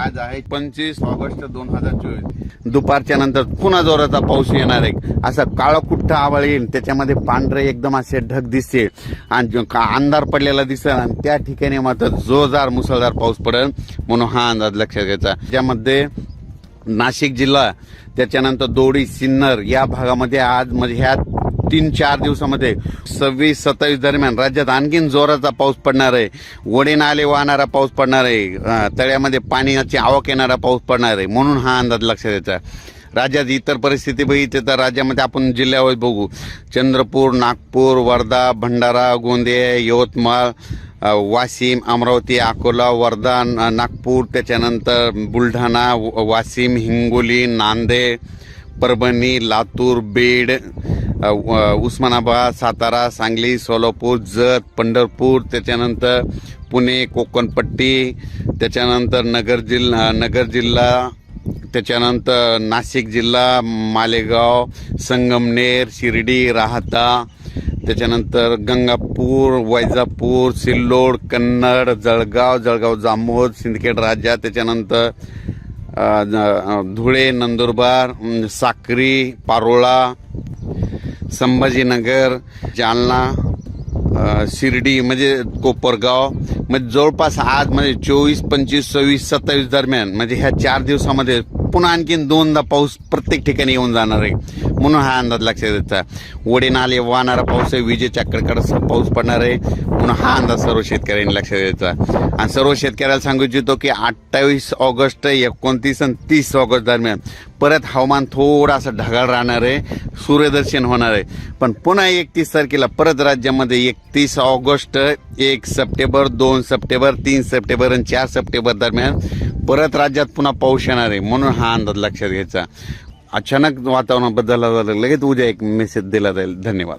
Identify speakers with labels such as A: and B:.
A: आज आहे पंचवीस ऑगस्ट दोन हजार चोवीस. दुपारच्या नंतर पुन्हा जोराचा पाऊस येणार आहे. असा काळं कुठ्ठ आवाळ येईल. त्याच्यामध्ये पांढरे एकदम असे ढग दिसते आणि का- अंधार पडलेला दिसेल आणि त्या ठिकाणी मात्र जोरदार मुसळधार पाऊस पडेल म्हणून हा अंदाज लक्षात घ्यायचा. त्यामध्ये नाशिक जिल्हा त्याच्यानंतर दोडी सिन्नर या भागामध्ये आज म्हणजे ह्या तीन चार दिवसामध्ये सव्वीस सत्तावीस दरम्यान राज्यात आणखीन जोराचा पाऊस पडणार आहे. वडे नाले वाहणारा पाऊस पडणार आहे. तळ्यामध्ये पाण्याची आवक येणारा पाऊस पडणार आहे. म्हणून हा अंदाज लक्षात द्यायचा राज्यात इतर परिस्थिती बघितली तर राज्यामध्ये आपण जिल्ह्यावर बघू. चंद्रपूर नागपूर वर्धा भंडारा गोंदिया यवतमाळ वाशिम अमरावती अकोला वर्धा नागपूर त्याच्यानंतर बुलढाणा व- वाशिम हिंगोली नांदेड परभणी लातूर बीड उस्मानाबाद सातारा सांगली सोलापूर जत पंढरपूर त्याच्यानंतर पुणे कोकणपट्टी त्याच्यानंतर नगर जिल्हा नगर जिल्हा त्याच्यानंतर नाशिक जिल्हा मालेगाव संगमनेर शिर्डी राहता त्याच्यानंतर गंगापूर वैजापूर सिल्लोड कन्नड जळगाव जळगाव जामोद सिंदखेड राजा त्याच्यानंतर धुळे नंदुरबार साक्री पारोळा संभाजीनगर जालना शिर्डी म्हणजे कोपरगाव म्हणजे जवळपास आज म्हणजे चोवीस पंचवीस सव्वीस सत्तावीस दरम्यान म्हणजे ह्या चार दिवसामध्ये पुन्हा आणखीन दोनदा पाऊस प्रत्येक ठिकाणी येऊन जाणार आहे. म्हणून हा अंदाज लक्षात द्यायचा ओढे नाले वाहणारा पाऊस आहे विजेच्या कडकड पाऊस पडणार आहे. म्हणून हा अंदाज सर्व शेतकऱ्यांनी लक्षात द्यायचा आणि सर्व शेतकऱ्याला सांगू इच्छितो की अठ्ठावीस ऑगस्ट एकोणतीस आणि तीस ऑगस्ट दरम्यान परत हवामान थोडासा ढगाळ राहणार आहे. सूर्यदर्शन होणार आहे. पण पुन्हा एकतीस तारखेला परत राज्यामध्ये एकतीस ऑगस्ट एक सप्टेंबर दोन सप्टेंबर तीन सप्टेंबर आणि चार सप्टेंबर दरम्यान परत राज्यात पुन्हा पाऊस येणार आहे म्हणून हा अंदाज लक्षात घ्यायचा. अचानक वातावरण बदलला लगेच उद्या एक मेसेज दिला जाईल. धन्यवाद.